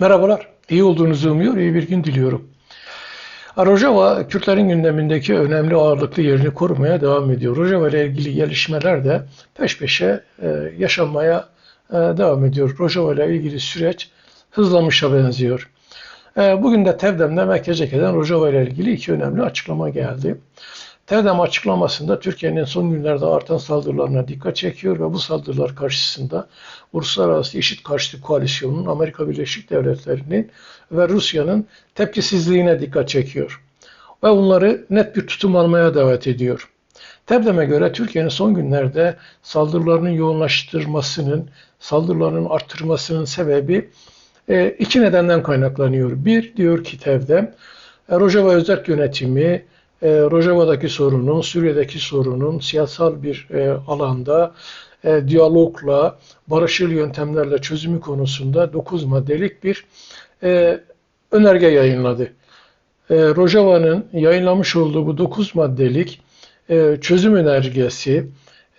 Merhabalar, iyi olduğunuzu umuyor, iyi bir gün diliyorum. Rojava, Kürtlerin gündemindeki önemli ağırlıklı yerini korumaya devam ediyor. Rojava ile ilgili gelişmeler de peş peşe e, yaşanmaya e, devam ediyor. Rojava ile ilgili süreç hızlanmışa benziyor. E, bugün de Tevdem'de Mekke'den Rojava ile ilgili iki önemli açıklama geldi. Tevdem açıklamasında Türkiye'nin son günlerde artan saldırılarına dikkat çekiyor ve bu saldırılar karşısında Uluslararası İşit Karşıtı Koalisyonunun Amerika Birleşik Devletleri'nin ve Rusya'nın tepkisizliğine dikkat çekiyor. Ve bunları net bir tutum almaya davet ediyor. Tebdem'e göre Türkiye'nin son günlerde saldırılarının yoğunlaştırmasının, saldırılarının arttırmasının sebebi e, iki nedenden kaynaklanıyor. Bir, diyor ki Tevdem, Rojava Özerk Yönetimi, e, Rojava'daki sorunun, Suriye'deki sorunun siyasal bir e, alanda e, diyalogla, barışçıl yöntemlerle çözümü konusunda 9 maddelik bir e, önerge yayınladı. E, Rojava'nın yayınlamış olduğu bu 9 maddelik e, çözüm önergesi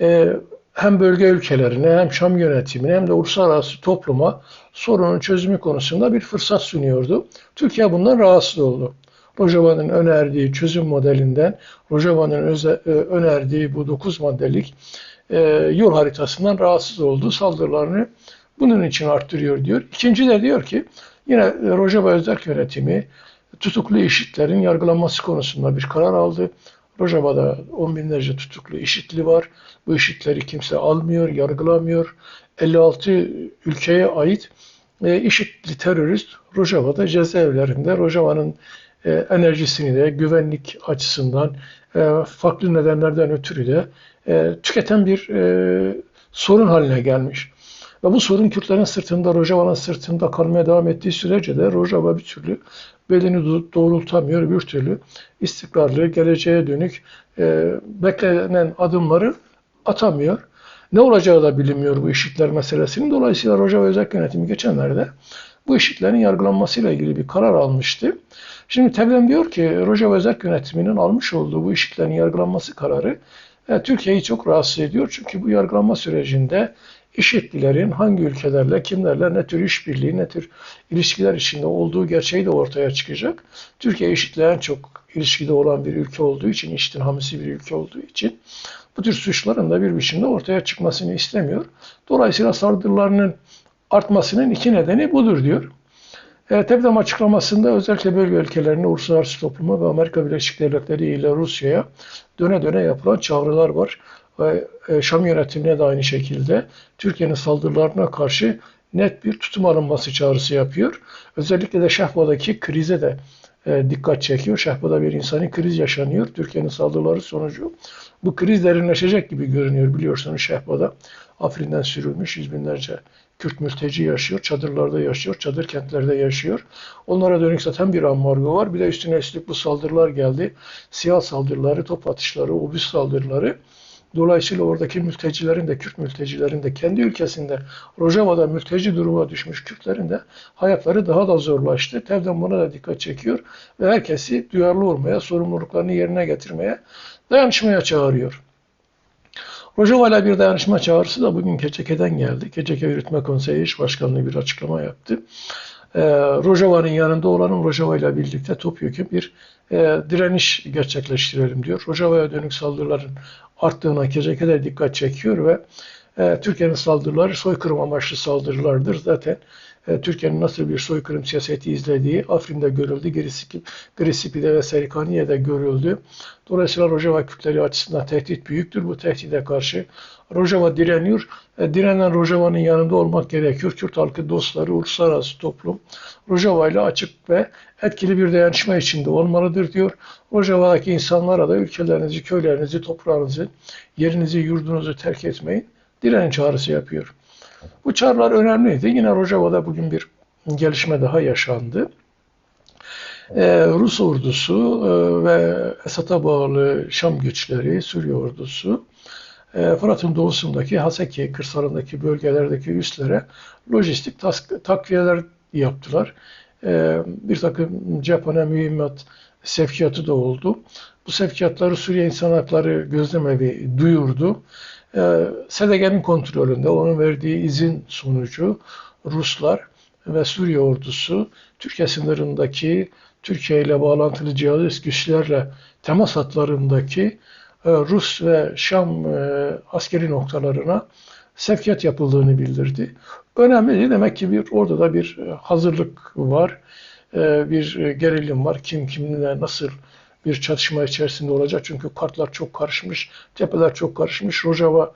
e, hem bölge ülkelerine hem Şam yönetimine hem de uluslararası topluma sorunun çözümü konusunda bir fırsat sunuyordu. Türkiye bundan rahatsız oldu. Rojava'nın önerdiği çözüm modelinden, Rojava'nın e, önerdiği bu 9 maddelik e, yol haritasından rahatsız oldu. Saldırılarını bunun için arttırıyor diyor. İkinci de diyor ki yine Rojava Özerk Yönetimi tutuklu işitlerin yargılanması konusunda bir karar aldı. Rojava'da on binlerce tutuklu işitli var. Bu işitleri kimse almıyor, yargılamıyor. 56 ülkeye ait e, işitli terörist Rojava'da cezaevlerinde. Rojava'nın e, enerjisini de güvenlik açısından e, farklı nedenlerden ötürü de e, tüketen bir sorun haline gelmiş. Ve bu sorun Kürtlerin sırtında, Rojava'nın sırtında kalmaya devam ettiği sürece de Rojava bir türlü belini doğrultamıyor, bir türlü istikrarlı, geleceğe dönük e, beklenen adımları atamıyor. Ne olacağı da bilinmiyor bu işitler meselesinin. Dolayısıyla Rojava Özel Yönetimi geçenlerde bu işitlerin yargılanmasıyla ilgili bir karar almıştı. Şimdi Tevlem diyor ki Rojava Özel Yönetimi'nin almış olduğu bu işitlerin yargılanması kararı e, Türkiye'yi çok rahatsız ediyor. Çünkü bu yargılanma sürecinde IŞİD'lilerin hangi ülkelerle, kimlerle ne tür işbirliği, ne tür ilişkiler içinde olduğu gerçeği de ortaya çıkacak. Türkiye IŞİD'le en çok ilişkide olan bir ülke olduğu için, IŞİD'in hamisi bir ülke olduğu için bu tür suçların da bir biçimde ortaya çıkmasını istemiyor. Dolayısıyla saldırılarının artmasının iki nedeni budur diyor. E, TEPDAM açıklamasında özellikle bölge ülkelerine, uluslararası topluma ve Amerika Birleşik Devletleri ile Rusya'ya döne döne yapılan çağrılar var. Ve e, Şam yönetimine de aynı şekilde Türkiye'nin saldırılarına karşı net bir tutum alınması çağrısı yapıyor. Özellikle de Şahba'daki krize de dikkat çekiyor. Şahba'da bir insani kriz yaşanıyor. Türkiye'nin saldırıları sonucu. Bu kriz derinleşecek gibi görünüyor biliyorsunuz Şahba'da. Afrin'den sürülmüş yüz binlerce Kürt mülteci yaşıyor, çadırlarda yaşıyor, çadır kentlerde yaşıyor. Onlara dönük zaten bir ambargo var. Bir de üstüne üstlük bu saldırılar geldi. Siyah saldırıları, top atışları, obüs saldırıları. Dolayısıyla oradaki mültecilerin de, Kürt mültecilerin de kendi ülkesinde Rojava'da mülteci duruma düşmüş Kürtlerin de hayatları daha da zorlaştı. Tevden buna da dikkat çekiyor ve herkesi duyarlı olmaya, sorumluluklarını yerine getirmeye, dayanışmaya çağırıyor. Rojava bir dayanışma çağrısı da bugün Keçeke'den geldi. Keçeke Yürütme Konseyi İş Başkanlığı bir açıklama yaptı. Ee, Rojava'nın yanında olanın Rojava ile birlikte topyekun bir e, direniş gerçekleştirelim diyor. Rojava'ya dönük saldırıların arttığına Keçeke'de dikkat çekiyor ve e, Türkiye'nin saldırıları soykırım amaçlı saldırılardır. Zaten e, Türkiye'nin nasıl bir soykırım siyaseti izlediği Afrin'de görüldü, Grisipi'de ve Serikaniye'de görüldü. Dolayısıyla Rojava Kürtleri açısından tehdit büyüktür. Bu tehdide karşı Rojava direniyor. E, direnen Rojava'nın yanında olmak gerekiyor. Kürt halkı dostları, uluslararası toplum Rojava ile açık ve etkili bir dayanışma içinde olmalıdır diyor. Rojava'daki insanlara da ülkelerinizi, köylerinizi, toprağınızı, yerinizi, yurdunuzu terk etmeyin. Diren çağrısı yapıyor. Bu çağrılar önemliydi. Yine Rojava'da bugün bir gelişme daha yaşandı. Ee, Rus ordusu e, ve Esad'a bağlı Şam güçleri, Suriye ordusu e, Fırat'ın doğusundaki Haseki kırsalındaki bölgelerdeki üslere lojistik takviyeler yaptılar. E, bir takım cephane mühimmat sevkiyatı da oldu. Bu sevkiyatları Suriye İnsan Hakları Gözlemevi duyurdu. E, SDG'nin kontrolünde onun verdiği izin sonucu Ruslar ve Suriye ordusu Türkiye sınırındaki Türkiye ile bağlantılı cihadist güçlerle temas hatlarındaki e, Rus ve Şam e, askeri noktalarına sevkiyat yapıldığını bildirdi. Önemli demek ki bir orada da bir e, hazırlık var, bir gerilim var. Kim kiminle nasıl bir çatışma içerisinde olacak. Çünkü kartlar çok karışmış, tepeler çok karışmış. Rojava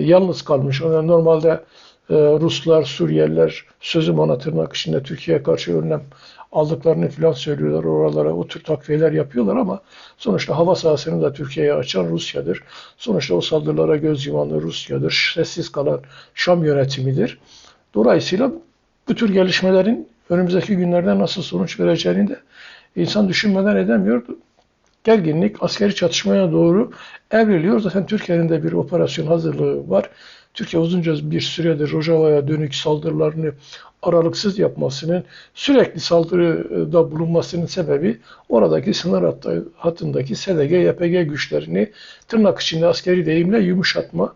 yalnız kalmış. Normalde Ruslar, Suriyeliler sözüm ona tırnak içinde Türkiye'ye karşı önlem aldıklarını falan söylüyorlar. Oralara o tür takviyeler yapıyorlar ama sonuçta hava sahasını da Türkiye'ye açan Rusya'dır. Sonuçta o saldırılara göz yuman Rusya'dır. Sessiz kalan Şam yönetimidir. Dolayısıyla bu tür gelişmelerin önümüzdeki günlerde nasıl sonuç vereceğini de insan düşünmeden edemiyordu. Gerginlik askeri çatışmaya doğru evriliyor. Zaten Türkiye'nin de bir operasyon hazırlığı var. Türkiye uzunca bir süredir Rojava'ya dönük saldırılarını aralıksız yapmasının, sürekli saldırıda bulunmasının sebebi oradaki sınır hattındaki SDG, YPG güçlerini tırnak içinde askeri deyimle yumuşatma,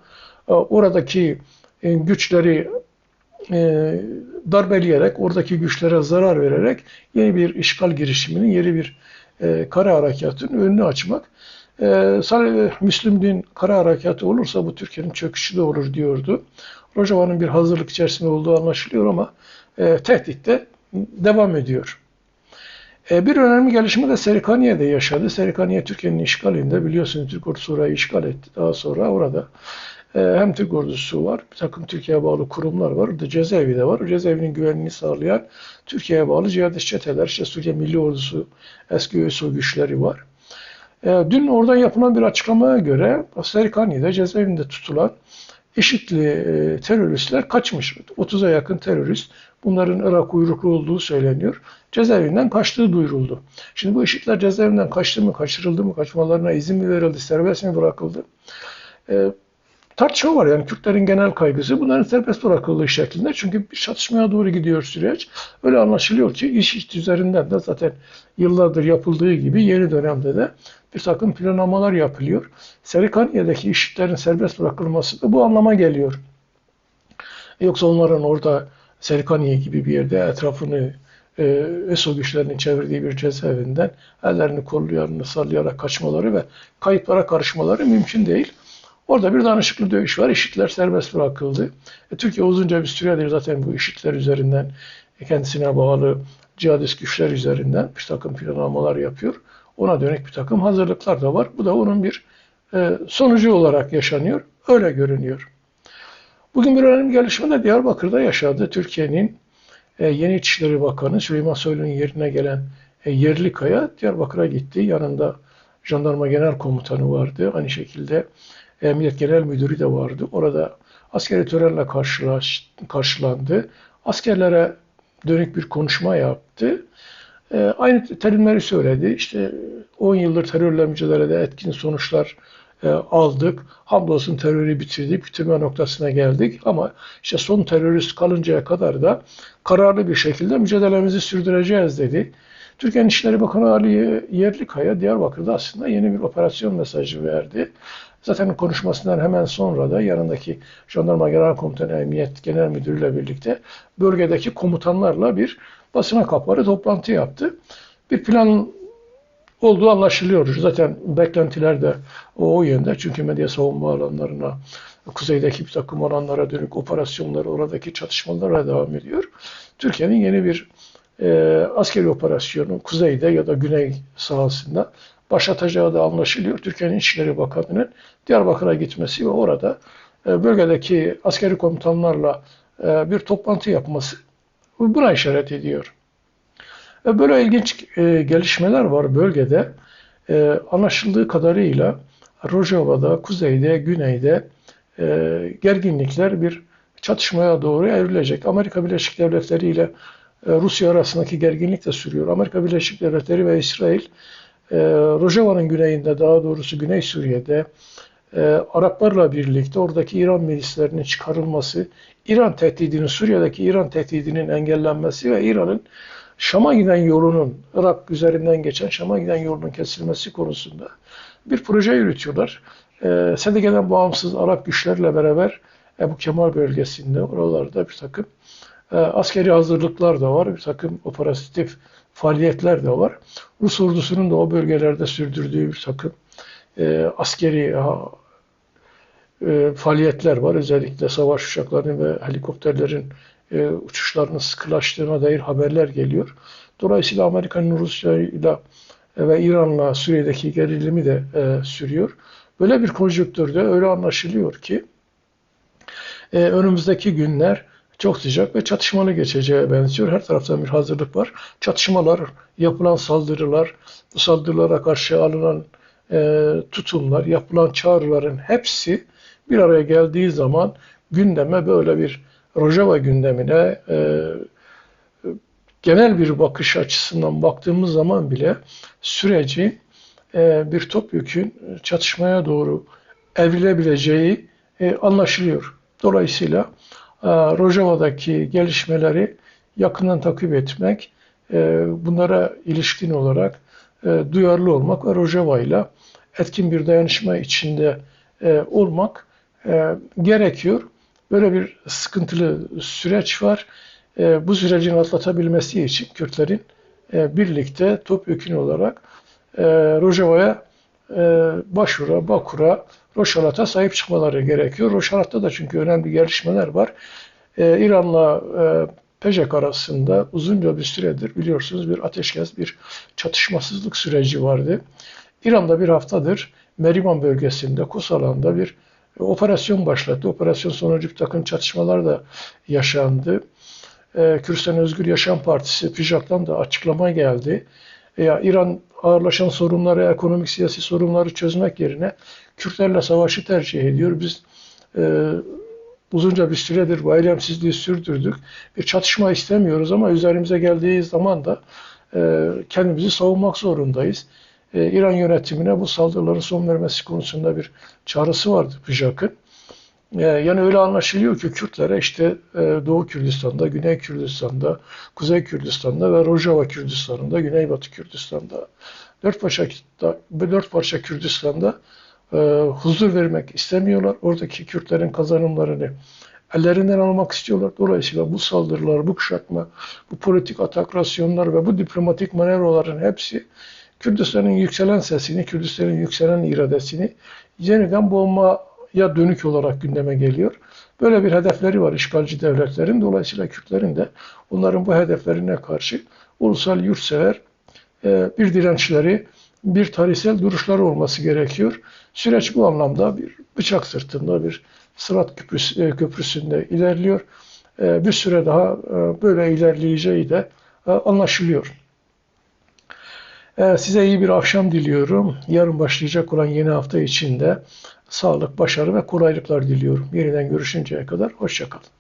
e, oradaki e, güçleri e, darbeleyerek, oradaki güçlere zarar vererek yeni bir işgal girişiminin, yeni bir kara harekatının önünü açmak. Sadece Müslüm kara harekatı olursa bu Türkiye'nin çöküşü de olur diyordu. Rojava'nın bir hazırlık içerisinde olduğu anlaşılıyor ama e, tehdit de devam ediyor. E, bir önemli gelişme de Serikaniye'de yaşadı. Serikaniye Türkiye'nin işgalinde biliyorsunuz Türk ordusu orayı işgal etti. Daha sonra orada e, hem Türk ordusu var, bir takım Türkiye'ye bağlı kurumlar var. Orada cezaevi de var. Cezaevinin güvenliğini sağlayan Türkiye'ye bağlı cihadist çeteler, işte Suriye Milli Ordusu, eski ÖSO güçleri var. E, dün oradan yapılan bir açıklamaya göre Serikaniye'de cezaevinde tutulan IŞİD'li e, teröristler kaçmış. 30'a yakın terörist. Bunların Irak uyruklu olduğu söyleniyor. Cezaevinden kaçtığı duyuruldu. Şimdi bu IŞİD'ler cezaevinden kaçtı mı, kaçırıldı mı, kaçmalarına izin mi verildi, serbest mi bırakıldı? Tartışma var yani Kürtlerin genel kaygısı bunların serbest bırakıldığı şeklinde. Çünkü bir çatışmaya doğru gidiyor süreç. Öyle anlaşılıyor ki iş iş üzerinden de zaten yıllardır yapıldığı gibi yeni dönemde de bir takım planlamalar yapılıyor. Serikaniye'deki işitlerin serbest bırakılması da bu anlama geliyor. Yoksa onların orada Serikaniye gibi bir yerde etrafını e, güçlerinin çevirdiği bir cezaevinden ellerini kollarını sallayarak kaçmaları ve kayıplara karışmaları mümkün değil. Orada bir danışıklı dövüş var. İşitler serbest bırakıldı. E, Türkiye uzunca bir süredir zaten bu işitler üzerinden kendisine bağlı cihadist güçler üzerinden bir takım planlamalar yapıyor. Ona dönük bir takım hazırlıklar da var. Bu da onun bir e, sonucu olarak yaşanıyor. Öyle görünüyor. Bugün bir önemli gelişme de Diyarbakır'da yaşadı. Türkiye'nin e, yeni İçişleri Bakanı Süleyman Soylu'nun yerine gelen e, Yerlikaya Diyarbakır'a gitti. Yanında Jandarma Genel Komutanı vardı. Aynı şekilde Emniyet Genel Müdürü de vardı. Orada askeri törenle karşılandı. Askerlere dönük bir konuşma yaptı. E, aynı terimleri söyledi. İşte 10 yıldır terörle mücadelede etkin sonuçlar e, aldık. Hamdolsun terörü bitirdik, bitirme noktasına geldik. Ama işte son terörist kalıncaya kadar da kararlı bir şekilde mücadelemizi sürdüreceğiz dedi. Türkiye'nin İçişleri Bakanı Ali Yerlikaya Diyarbakır'da aslında yeni bir operasyon mesajı verdi. Zaten konuşmasından hemen sonra da yanındaki Jandarma Genel Komutanı Emniyet Genel Müdürü ile birlikte bölgedeki komutanlarla bir basına kapalı toplantı yaptı. Bir plan olduğu anlaşılıyor. Zaten beklentiler de o, o yönde. Çünkü medya savunma alanlarına, kuzeydeki bir takım alanlara dönük operasyonlar, oradaki çatışmalara devam ediyor. Türkiye'nin yeni bir e, askeri operasyonu kuzeyde ya da güney sahasında başlatacağı da anlaşılıyor. Türkiye'nin İçişleri Bakanı'nın Diyarbakır'a gitmesi ve orada e, bölgedeki askeri komutanlarla e, bir toplantı yapması buna işaret ediyor. E, böyle ilginç gelişmeler var bölgede. Anlaşıldığı kadarıyla Rojava'da, kuzeyde, güneyde gerginlikler bir çatışmaya doğru evrilecek. Amerika Birleşik Devletleri ile Rusya arasındaki gerginlik de sürüyor. Amerika Birleşik Devletleri ve İsrail e, Rojava'nın güneyinde daha doğrusu Güney Suriye'de e, Araplarla birlikte oradaki İran milislerinin çıkarılması, İran tehdidinin, Suriye'deki İran tehdidinin engellenmesi ve İran'ın Şam'a giden yolunun, Irak üzerinden geçen Şam'a giden yolunun kesilmesi konusunda bir proje yürütüyorlar. E, SDG'den bağımsız Arap güçlerle beraber Ebu Kemal bölgesinde oralarda bir takım E, askeri hazırlıklar da var, bir takım operatif faaliyetler de var. Rus ordusunun da o bölgelerde sürdürdüğü bir takım e, askeri e, faaliyetler var. Özellikle savaş uçaklarının ve helikopterlerin e, uçuşlarının sıkılaştığına dair haberler geliyor. Dolayısıyla Amerika'nın Rusya ile ve İran'la Suriye'deki gerilimi de e, sürüyor. Böyle bir konjonktürde öyle anlaşılıyor ki e, önümüzdeki günler çok sıcak ve çatışmalı geçeceğe benziyor. Her taraftan bir hazırlık var. Çatışmalar, yapılan saldırılar, bu saldırılara karşı alınan e, tutumlar, yapılan çağrıların hepsi bir araya geldiği zaman gündeme böyle bir Rojava gündemine e, genel bir bakış açısından baktığımız zaman bile süreci e, bir topyekün çatışmaya doğru evrilebileceği e, anlaşılıyor. Dolayısıyla Rojava'daki gelişmeleri yakından takip etmek, e, bunlara ilişkin olarak e, duyarlı olmak ve Rojava ile etkin bir dayanışma içinde e, olmak e, gerekiyor. Böyle bir sıkıntılı süreç var. E, bu sürecin atlatabilmesi için Kürtlerin e, birlikte topyekun olarak e, Rojava'ya e, Başur'a, Bakur'a, Roşalat'a sahip çıkmaları gerekiyor. Roşalat'ta da çünkü önemli gelişmeler var. E, İran'la e, PJK arasında uzunca bir süredir biliyorsunuz bir ateşkes, bir çatışmasızlık süreci vardı. İran'da bir haftadır Meriman bölgesinde, Kosalan'da bir operasyon başlattı. Operasyon sonucu bir takım çatışmalar da yaşandı. Kürdistan Özgür Yaşam Partisi PİJAK'tan da açıklama geldi. Ya İran ağırlaşan sorunları, ekonomik siyasi sorunları çözmek yerine Kürtlerle savaşı tercih ediyor. Biz e, uzunca bir süredir bu eylemsizliği sürdürdük. Bir çatışma istemiyoruz ama üzerimize geldiği zaman da e, kendimizi savunmak zorundayız. E, İran yönetimine bu saldırıların son vermesi konusunda bir çağrısı vardı PJAK'ın. E, yani öyle anlaşılıyor ki Kürtlere işte e, Doğu Kürdistan'da, Güney Kürdistan'da, Kuzey Kürdistan'da ve Rojava Kürdistan'da, Güneybatı Kürdistan'da, dört parça, dört parça Kürdistan'da e, huzur vermek istemiyorlar. Oradaki Kürtlerin kazanımlarını ellerinden almak istiyorlar. Dolayısıyla bu saldırılar, bu kuşatma, bu politik atakrasyonlar ve bu diplomatik manevraların hepsi Kürdistan'ın yükselen sesini, Kürdistan'ın yükselen iradesini yeniden boğmaya dönük olarak gündeme geliyor. Böyle bir hedefleri var işgalci devletlerin. Dolayısıyla Kürtlerin de onların bu hedeflerine karşı ulusal yurtsever e, bir dirençleri, bir tarihsel duruşları olması gerekiyor. Süreç bu anlamda bir bıçak sırtında, bir sırat e, köprüsünde ilerliyor. E, bir süre daha böyle ilerleyeceği de anlaşılıyor. Size iyi bir akşam diliyorum. Yarın başlayacak olan yeni hafta içinde sağlık, başarı ve kolaylıklar diliyorum. Yeniden görüşünceye kadar hoşçakalın.